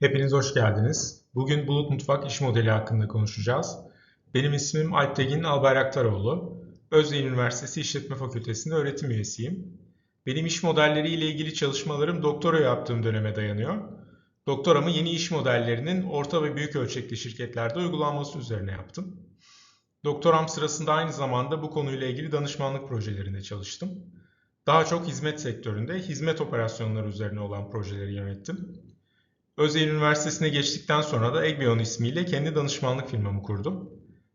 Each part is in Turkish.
Hepiniz hoş geldiniz. Bugün Bulut Mutfak iş modeli hakkında konuşacağız. Benim ismim Alp Tekin Albayraktaroğlu. Özyeğin Üniversitesi İşletme Fakültesi'nde öğretim üyesiyim. Benim iş modelleri ile ilgili çalışmalarım doktora yaptığım döneme dayanıyor. Doktoramı yeni iş modellerinin orta ve büyük ölçekli şirketlerde uygulanması üzerine yaptım. Doktoram sırasında aynı zamanda bu konuyla ilgili danışmanlık projelerinde çalıştım. Daha çok hizmet sektöründe hizmet operasyonları üzerine olan projeleri yönettim. Özyeğin Üniversitesi'ne geçtikten sonra da Egbion ismiyle kendi danışmanlık firmamı kurdum.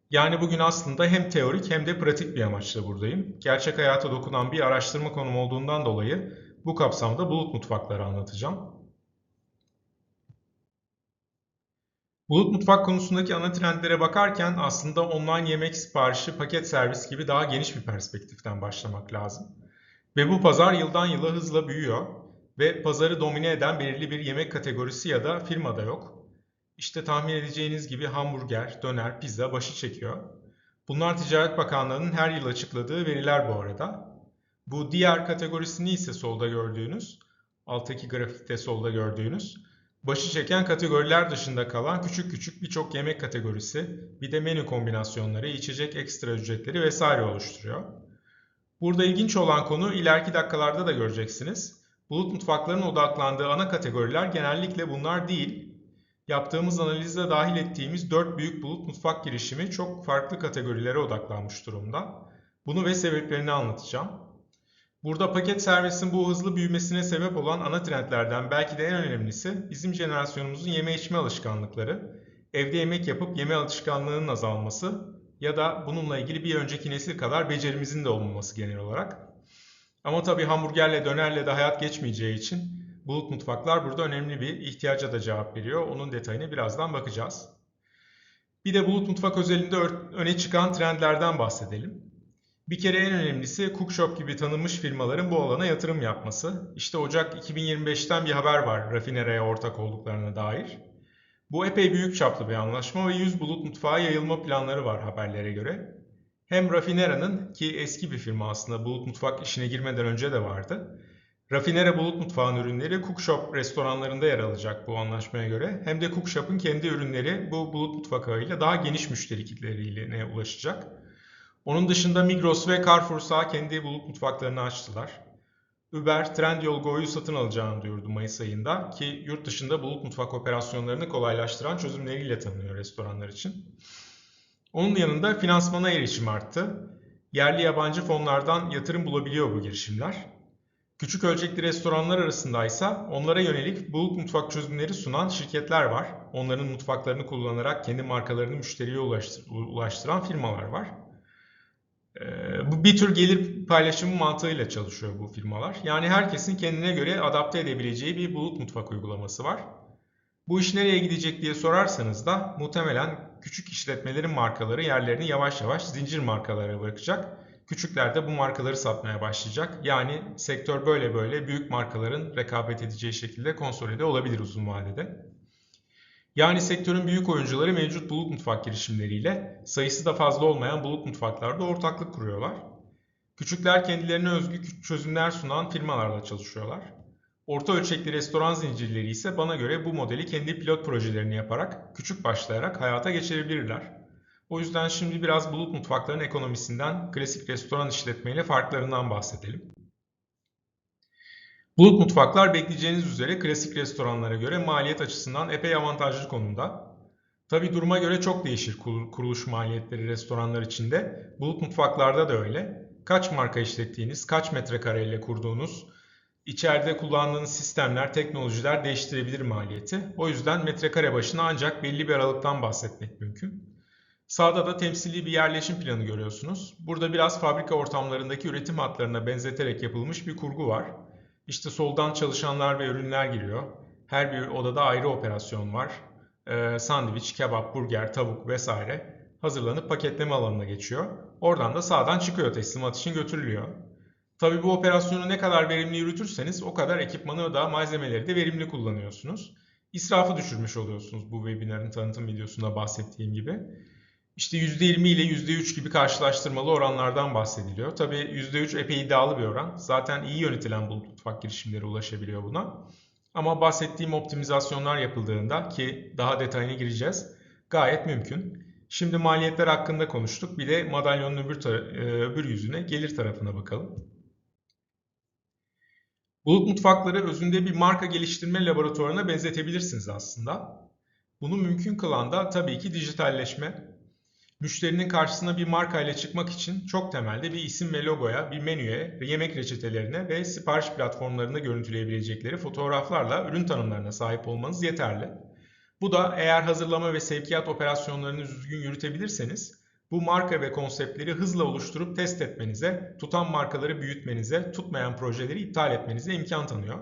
Yani bugün aslında hem teorik hem de pratik bir amaçla buradayım. Gerçek hayata dokunan bir araştırma konum olduğundan dolayı bu kapsamda bulut mutfakları anlatacağım. Bulut mutfak konusundaki ana trendlere bakarken aslında online yemek siparişi, paket servis gibi daha geniş bir perspektiften başlamak lazım. Ve bu pazar yıldan yıla hızla büyüyor ve pazarı domine eden belirli bir yemek kategorisi ya da firma da yok. İşte tahmin edeceğiniz gibi hamburger, döner, pizza başı çekiyor. Bunlar Ticaret Bakanlığı'nın her yıl açıkladığı veriler bu arada. Bu diğer kategorisini ise solda gördüğünüz, alttaki grafikte solda gördüğünüz, başı çeken kategoriler dışında kalan küçük küçük birçok yemek kategorisi, bir de menü kombinasyonları, içecek ekstra ücretleri vesaire oluşturuyor. Burada ilginç olan konu ileriki dakikalarda da göreceksiniz. Bulut mutfaklarının odaklandığı ana kategoriler genellikle bunlar değil. Yaptığımız analizde dahil ettiğimiz 4 büyük bulut mutfak girişimi çok farklı kategorilere odaklanmış durumda. Bunu ve sebeplerini anlatacağım. Burada paket servisin bu hızlı büyümesine sebep olan ana trendlerden belki de en önemlisi bizim jenerasyonumuzun yeme içme alışkanlıkları, evde yemek yapıp yeme alışkanlığının azalması ya da bununla ilgili bir önceki nesil kadar becerimizin de olmaması genel olarak. Ama tabii hamburgerle dönerle de hayat geçmeyeceği için bulut mutfaklar burada önemli bir ihtiyaca da cevap veriyor. Onun detayına birazdan bakacağız. Bir de bulut mutfak özelinde öne çıkan trendlerden bahsedelim. Bir kere en önemlisi Cookshop gibi tanınmış firmaların bu alana yatırım yapması. İşte Ocak 2025'ten bir haber var Rafinera'ya ortak olduklarına dair. Bu epey büyük çaplı bir anlaşma ve 100 bulut mutfağa yayılma planları var haberlere göre. Hem Rafinera'nın ki eski bir firma aslında bulut mutfak işine girmeden önce de vardı. Rafinera Bulut Mutfağı'nın ürünleri Cookshop restoranlarında yer alacak bu anlaşmaya göre. Hem de Cookshop'un kendi ürünleri bu Bulut Mutfak ağıyla daha geniş müşteri kitleriyle ulaşacak. Onun dışında Migros ve Carrefour sağ kendi bulut mutfaklarını açtılar. Uber, Trendyol Go'yu satın alacağını duyurdu Mayıs ayında ki yurt dışında bulut mutfak operasyonlarını kolaylaştıran çözümleriyle tanınıyor restoranlar için. Onun yanında finansmana erişim arttı. Yerli yabancı fonlardan yatırım bulabiliyor bu girişimler. Küçük ölçekli restoranlar arasında ise onlara yönelik bulut mutfak çözümleri sunan şirketler var. Onların mutfaklarını kullanarak kendi markalarını müşteriye ulaştıran firmalar var. Bu bir tür gelir paylaşımı mantığıyla çalışıyor bu firmalar. Yani herkesin kendine göre adapte edebileceği bir bulut mutfak uygulaması var. Bu iş nereye gidecek diye sorarsanız da muhtemelen küçük işletmelerin markaları yerlerini yavaş yavaş zincir markalara bırakacak. Küçükler de bu markaları satmaya başlayacak. Yani sektör böyle böyle büyük markaların rekabet edeceği şekilde konsolide olabilir uzun vadede. Yani sektörün büyük oyuncuları mevcut bulut mutfak girişimleriyle sayısı da fazla olmayan bulut mutfaklarda ortaklık kuruyorlar. Küçükler kendilerine özgü çözümler sunan firmalarla çalışıyorlar. Orta ölçekli restoran zincirleri ise bana göre bu modeli kendi pilot projelerini yaparak, küçük başlayarak hayata geçirebilirler. O yüzden şimdi biraz bulut mutfakların ekonomisinden, klasik restoran işletmeyle farklarından bahsedelim. Bulut mutfaklar bekleyeceğiniz üzere klasik restoranlara göre maliyet açısından epey avantajlı konumda. Tabi duruma göre çok değişir kuruluş maliyetleri restoranlar içinde. Bulut mutfaklarda da öyle. Kaç marka işlettiğiniz, kaç metrekareyle kurduğunuz, içeride kullandığınız sistemler, teknolojiler değiştirebilir maliyeti. O yüzden metrekare başına ancak belli bir aralıktan bahsetmek mümkün. Sağda da temsili bir yerleşim planı görüyorsunuz. Burada biraz fabrika ortamlarındaki üretim hatlarına benzeterek yapılmış bir kurgu var. İşte soldan çalışanlar ve ürünler giriyor. Her bir odada ayrı operasyon var. Ee, sandviç, kebap, burger, tavuk vesaire hazırlanıp paketleme alanına geçiyor. Oradan da sağdan çıkıyor teslimat için götürülüyor. Tabi bu operasyonu ne kadar verimli yürütürseniz o kadar ekipmanı da malzemeleri de verimli kullanıyorsunuz. İsrafı düşürmüş oluyorsunuz bu webinarın tanıtım videosunda bahsettiğim gibi. İşte %20 ile %3 gibi karşılaştırmalı oranlardan bahsediliyor. Tabii %3 epey iddialı bir oran. Zaten iyi yönetilen bulut mutfak girişimleri ulaşabiliyor buna. Ama bahsettiğim optimizasyonlar yapıldığında ki daha detayına gireceğiz gayet mümkün. Şimdi maliyetler hakkında konuştuk. Bir de madalyonun öbür, e, öbür yüzüne gelir tarafına bakalım. Bulut mutfakları özünde bir marka geliştirme laboratuvarına benzetebilirsiniz aslında. Bunu mümkün kılan da tabii ki dijitalleşme. Müşterinin karşısına bir marka ile çıkmak için çok temelde bir isim ve logoya, bir menüye, yemek reçetelerine ve sipariş platformlarında görüntüleyebilecekleri fotoğraflarla ürün tanımlarına sahip olmanız yeterli. Bu da eğer hazırlama ve sevkiyat operasyonlarını düzgün yürütebilirseniz bu marka ve konseptleri hızla oluşturup test etmenize, tutan markaları büyütmenize, tutmayan projeleri iptal etmenize imkan tanıyor.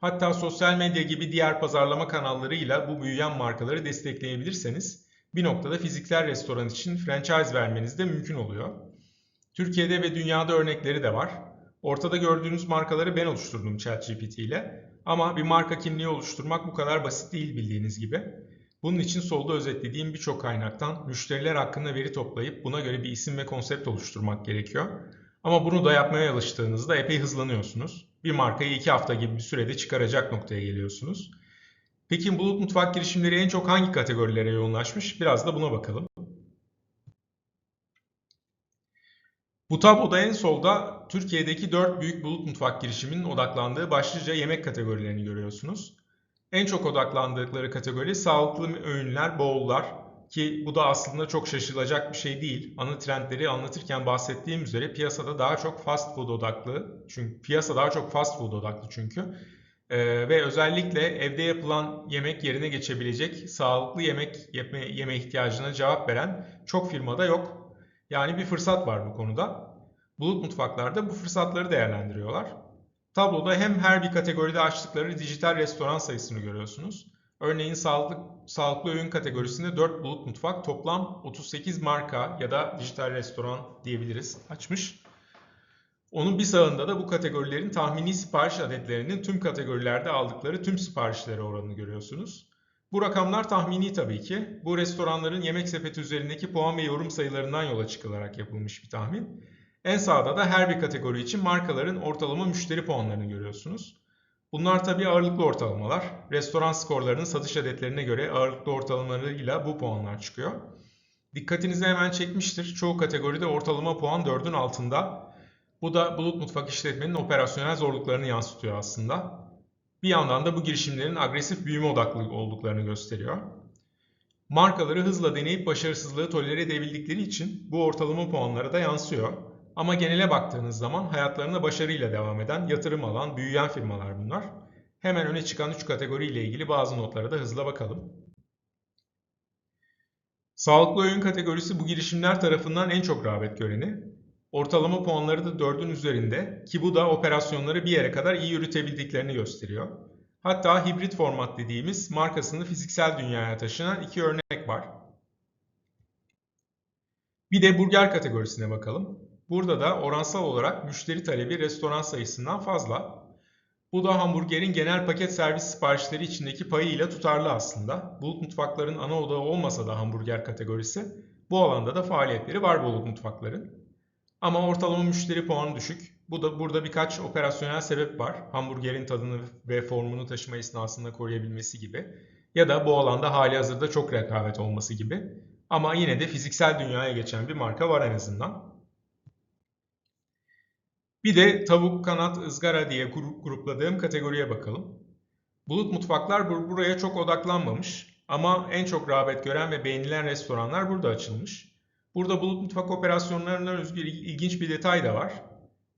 Hatta sosyal medya gibi diğer pazarlama kanallarıyla bu büyüyen markaları destekleyebilirseniz bir noktada fiziksel restoran için franchise vermeniz de mümkün oluyor. Türkiye'de ve dünyada örnekleri de var. Ortada gördüğünüz markaları ben oluşturdum ChatGPT ile. Ama bir marka kimliği oluşturmak bu kadar basit değil bildiğiniz gibi. Bunun için solda özetlediğim birçok kaynaktan müşteriler hakkında veri toplayıp buna göre bir isim ve konsept oluşturmak gerekiyor. Ama bunu da yapmaya alıştığınızda epey hızlanıyorsunuz. Bir markayı iki hafta gibi bir sürede çıkaracak noktaya geliyorsunuz. Peki Bulut Mutfak girişimleri en çok hangi kategorilere yoğunlaşmış? Biraz da buna bakalım. Bu tabloda en solda Türkiye'deki 4 büyük bulut mutfak girişiminin odaklandığı başlıca yemek kategorilerini görüyorsunuz. En çok odaklandıkları kategori sağlıklı öğünler, boğullar ki bu da aslında çok şaşılacak bir şey değil. Ana trendleri anlatırken bahsettiğim üzere piyasada daha çok fast food odaklı. Çünkü piyasa daha çok fast food odaklı çünkü. Ee, ve özellikle evde yapılan yemek yerine geçebilecek sağlıklı yemek yeme, yeme ihtiyacına cevap veren çok firmada yok. Yani bir fırsat var bu konuda. Bulut mutfaklarda bu fırsatları değerlendiriyorlar. Tabloda hem her bir kategoride açtıkları dijital restoran sayısını görüyorsunuz. Örneğin sağlıklı, sağlıklı öğün kategorisinde 4 bulut mutfak toplam 38 marka ya da dijital restoran diyebiliriz açmış. Onun bir sağında da bu kategorilerin tahmini sipariş adetlerinin tüm kategorilerde aldıkları tüm siparişlere oranını görüyorsunuz. Bu rakamlar tahmini tabii ki. Bu restoranların yemek sepeti üzerindeki puan ve yorum sayılarından yola çıkılarak yapılmış bir tahmin. En sağda da her bir kategori için markaların ortalama müşteri puanlarını görüyorsunuz. Bunlar tabii ağırlıklı ortalamalar. Restoran skorlarının satış adetlerine göre ağırlıklı ortalamalarıyla bu puanlar çıkıyor. Dikkatinizi hemen çekmiştir. Çoğu kategoride ortalama puan 4'ün altında. Bu da Bulut Mutfak işletmenin operasyonel zorluklarını yansıtıyor aslında. Bir yandan da bu girişimlerin agresif büyüme odaklı olduklarını gösteriyor. Markaları hızla deneyip başarısızlığı tolere edebildikleri için bu ortalama puanlara da yansıyor. Ama genele baktığınız zaman hayatlarına başarıyla devam eden, yatırım alan, büyüyen firmalar bunlar. Hemen öne çıkan 3 kategori ile ilgili bazı notlara da hızla bakalım. Sağlıklı öğün kategorisi bu girişimler tarafından en çok rağbet göreni. Ortalama puanları da 4'ün üzerinde ki bu da operasyonları bir yere kadar iyi yürütebildiklerini gösteriyor. Hatta hibrit format dediğimiz markasını fiziksel dünyaya taşınan iki örnek var. Bir de burger kategorisine bakalım. Burada da oransal olarak müşteri talebi restoran sayısından fazla. Bu da hamburgerin genel paket servis siparişleri içindeki payıyla tutarlı aslında. Bulut mutfakların ana odağı olmasa da hamburger kategorisi, bu alanda da faaliyetleri var bulut mutfakların. Ama ortalama müşteri puanı düşük. Bu da burada birkaç operasyonel sebep var. Hamburgerin tadını ve formunu taşıma esnasında koruyabilmesi gibi. Ya da bu alanda hali hazırda çok rekabet olması gibi. Ama yine de fiziksel dünyaya geçen bir marka var en azından. Bir de tavuk, kanat, ızgara diye grupladığım kategoriye bakalım. Bulut mutfaklar buraya çok odaklanmamış ama en çok rağbet gören ve beğenilen restoranlar burada açılmış. Burada bulut mutfak operasyonlarından özgür ilginç bir detay da var.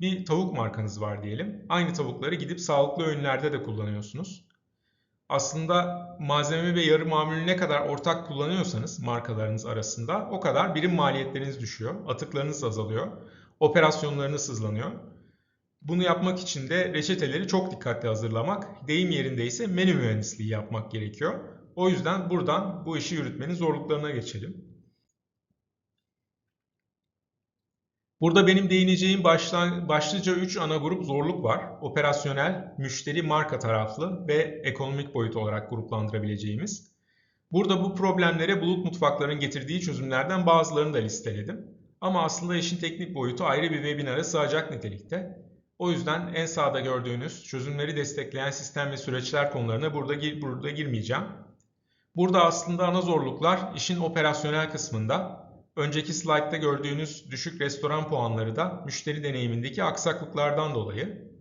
Bir tavuk markanız var diyelim. Aynı tavukları gidip sağlıklı öğünlerde de kullanıyorsunuz. Aslında malzeme ve yarı mamülü ne kadar ortak kullanıyorsanız markalarınız arasında o kadar birim maliyetleriniz düşüyor. Atıklarınız azalıyor. Operasyonlarınız hızlanıyor. Bunu yapmak için de reçeteleri çok dikkatli hazırlamak, deyim yerinde ise menü mühendisliği yapmak gerekiyor. O yüzden buradan bu işi yürütmenin zorluklarına geçelim. Burada benim değineceğim başlıca 3 ana grup zorluk var. Operasyonel, müşteri, marka taraflı ve ekonomik boyut olarak gruplandırabileceğimiz. Burada bu problemlere bulut mutfakların getirdiği çözümlerden bazılarını da listeledim. Ama aslında işin teknik boyutu ayrı bir webinara sığacak nitelikte. O yüzden en sağda gördüğünüz çözümleri destekleyen sistem ve süreçler konularına burada, gir, burada girmeyeceğim. Burada aslında ana zorluklar işin operasyonel kısmında. Önceki slaytta gördüğünüz düşük restoran puanları da müşteri deneyimindeki aksaklıklardan dolayı.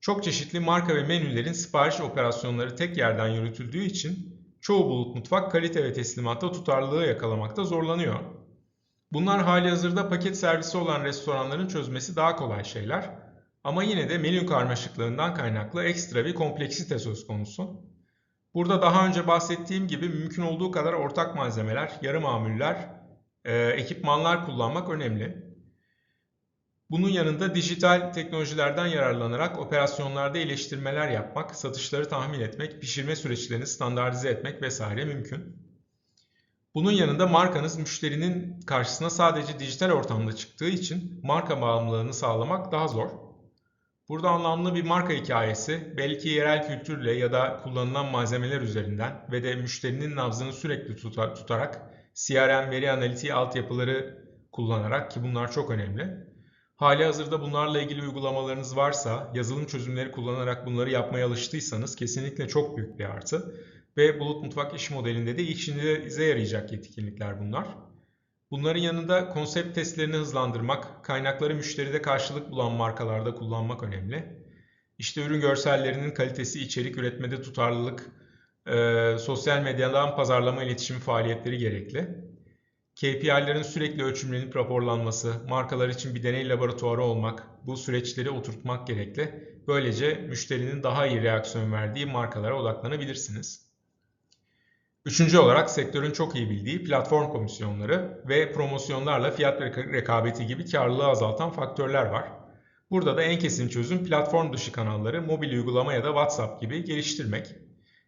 Çok çeşitli marka ve menülerin sipariş operasyonları tek yerden yürütüldüğü için çoğu bulut mutfak kalite ve teslimatta tutarlılığı yakalamakta zorlanıyor. Bunlar hali hazırda paket servisi olan restoranların çözmesi daha kolay şeyler. Ama yine de menü karmaşıklığından kaynaklı ekstra bir kompleksite söz konusu. Burada daha önce bahsettiğim gibi mümkün olduğu kadar ortak malzemeler, yarı mamuller, e, ekipmanlar kullanmak önemli. Bunun yanında dijital teknolojilerden yararlanarak operasyonlarda iyileştirmeler yapmak, satışları tahmin etmek, pişirme süreçlerini standartize etmek vesaire mümkün. Bunun yanında markanız müşterinin karşısına sadece dijital ortamda çıktığı için marka bağımlılığını sağlamak daha zor. Burada anlamlı bir marka hikayesi, belki yerel kültürle ya da kullanılan malzemeler üzerinden ve de müşterinin nabzını sürekli tutarak CRM veri analitiği altyapıları kullanarak ki bunlar çok önemli. Hali hazırda bunlarla ilgili uygulamalarınız varsa, yazılım çözümleri kullanarak bunları yapmaya alıştıysanız kesinlikle çok büyük bir artı. Ve Bulut Mutfak iş modelinde de işinize yarayacak yetkinlikler bunlar. Bunların yanında konsept testlerini hızlandırmak, kaynakları müşteride karşılık bulan markalarda kullanmak önemli. İşte ürün görsellerinin kalitesi, içerik üretmede tutarlılık, e, sosyal medyadan pazarlama iletişim faaliyetleri gerekli. KPI'lerin sürekli ölçümlenip raporlanması, markalar için bir deney laboratuvarı olmak, bu süreçleri oturtmak gerekli. Böylece müşterinin daha iyi reaksiyon verdiği markalara odaklanabilirsiniz. Üçüncü olarak sektörün çok iyi bildiği platform komisyonları ve promosyonlarla fiyat rekabeti gibi karlılığı azaltan faktörler var. Burada da en kesin çözüm platform dışı kanalları mobil uygulama ya da WhatsApp gibi geliştirmek.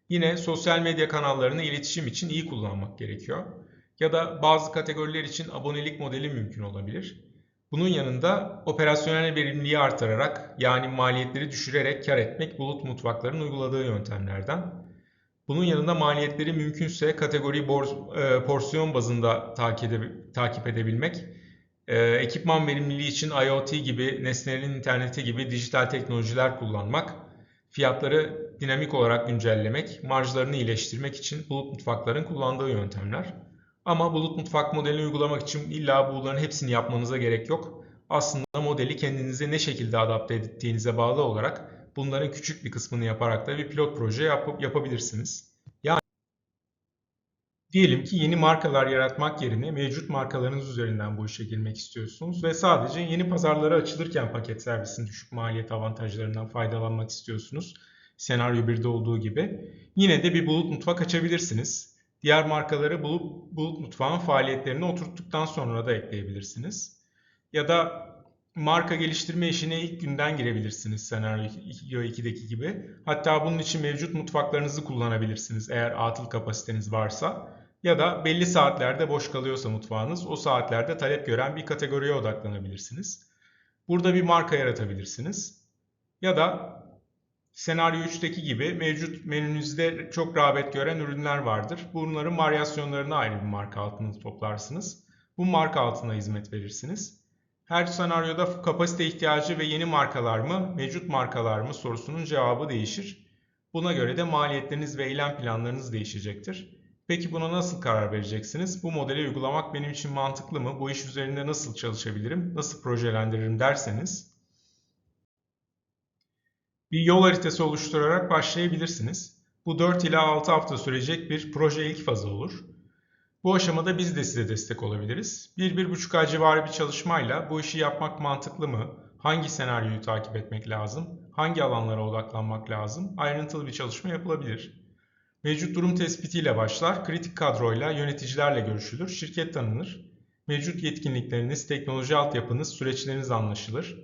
Yine sosyal medya kanallarını iletişim için iyi kullanmak gerekiyor. Ya da bazı kategoriler için abonelik modeli mümkün olabilir. Bunun yanında operasyonel verimliliği artırarak yani maliyetleri düşürerek kar etmek bulut mutfakların uyguladığı yöntemlerden. Bunun yanında maliyetleri mümkünse kategori borz, e, porsiyon bazında takip, ede, takip edebilmek, e, ekipman verimliliği için IoT gibi, nesnelerin interneti gibi dijital teknolojiler kullanmak, fiyatları dinamik olarak güncellemek, marjlarını iyileştirmek için bulut mutfakların kullandığı yöntemler. Ama bulut mutfak modelini uygulamak için illa bunların hepsini yapmanıza gerek yok. Aslında modeli kendinize ne şekilde adapte ettiğinize bağlı olarak bunların küçük bir kısmını yaparak da bir pilot proje yap yapabilirsiniz. Yani diyelim ki yeni markalar yaratmak yerine mevcut markalarınız üzerinden bu işe girmek istiyorsunuz ve sadece yeni pazarlara açılırken paket servisin düşük maliyet avantajlarından faydalanmak istiyorsunuz. Senaryo 1'de olduğu gibi. Yine de bir bulut mutfak açabilirsiniz. Diğer markaları bulut, bulut mutfağın faaliyetlerini oturttuktan sonra da ekleyebilirsiniz. Ya da marka geliştirme işine ilk günden girebilirsiniz senaryo 2'deki gibi. Hatta bunun için mevcut mutfaklarınızı kullanabilirsiniz eğer atıl kapasiteniz varsa. Ya da belli saatlerde boş kalıyorsa mutfağınız o saatlerde talep gören bir kategoriye odaklanabilirsiniz. Burada bir marka yaratabilirsiniz. Ya da senaryo 3'teki gibi mevcut menünüzde çok rağbet gören ürünler vardır. Bunların varyasyonlarını ayrı bir marka altında toplarsınız. Bu marka altına hizmet verirsiniz. Her senaryoda kapasite ihtiyacı ve yeni markalar mı, mevcut markalar mı sorusunun cevabı değişir. Buna göre de maliyetleriniz ve eylem planlarınız değişecektir. Peki buna nasıl karar vereceksiniz? Bu modeli uygulamak benim için mantıklı mı? Bu iş üzerinde nasıl çalışabilirim? Nasıl projelendiririm derseniz bir yol haritası oluşturarak başlayabilirsiniz. Bu 4 ila 6 hafta sürecek bir proje ilk fazı olur. Bu aşamada biz de size destek olabiliriz. 1-1,5 ay civarı bir çalışmayla bu işi yapmak mantıklı mı? Hangi senaryoyu takip etmek lazım? Hangi alanlara odaklanmak lazım? Ayrıntılı bir çalışma yapılabilir. Mevcut durum tespitiyle başlar, kritik kadroyla, yöneticilerle görüşülür, şirket tanınır. Mevcut yetkinlikleriniz, teknoloji altyapınız, süreçleriniz anlaşılır.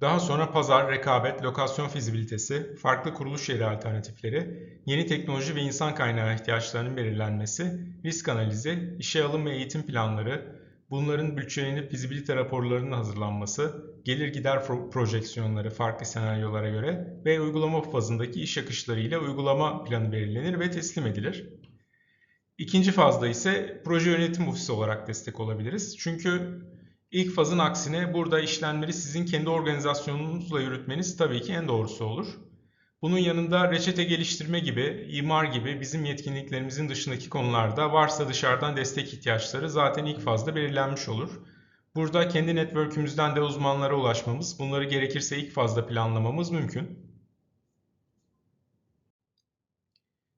Daha sonra pazar, rekabet, lokasyon fizibilitesi, farklı kuruluş yeri alternatifleri, yeni teknoloji ve insan kaynağı ihtiyaçlarının belirlenmesi, risk analizi, işe alım ve eğitim planları, bunların bütçelenip fizibilite raporlarının hazırlanması, gelir gider projeksiyonları farklı senaryolara göre ve uygulama fazındaki iş akışları ile uygulama planı belirlenir ve teslim edilir. İkinci fazda ise proje yönetim ofisi olarak destek olabiliriz. Çünkü İlk fazın aksine burada işlemleri sizin kendi organizasyonunuzla yürütmeniz tabii ki en doğrusu olur. Bunun yanında reçete geliştirme gibi, imar gibi bizim yetkinliklerimizin dışındaki konularda varsa dışarıdan destek ihtiyaçları zaten ilk fazda belirlenmiş olur. Burada kendi network'ümüzden de uzmanlara ulaşmamız, bunları gerekirse ilk fazda planlamamız mümkün.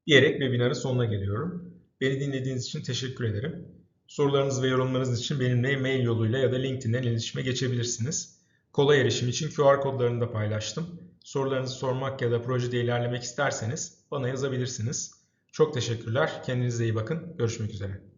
Diyerek webinarın sonuna geliyorum. Beni dinlediğiniz için teşekkür ederim. Sorularınız ve yorumlarınız için benimle mail yoluyla ya da LinkedIn'den iletişime geçebilirsiniz. Kolay erişim için QR kodlarını da paylaştım. Sorularınızı sormak ya da projede ilerlemek isterseniz bana yazabilirsiniz. Çok teşekkürler. Kendinize iyi bakın. Görüşmek üzere.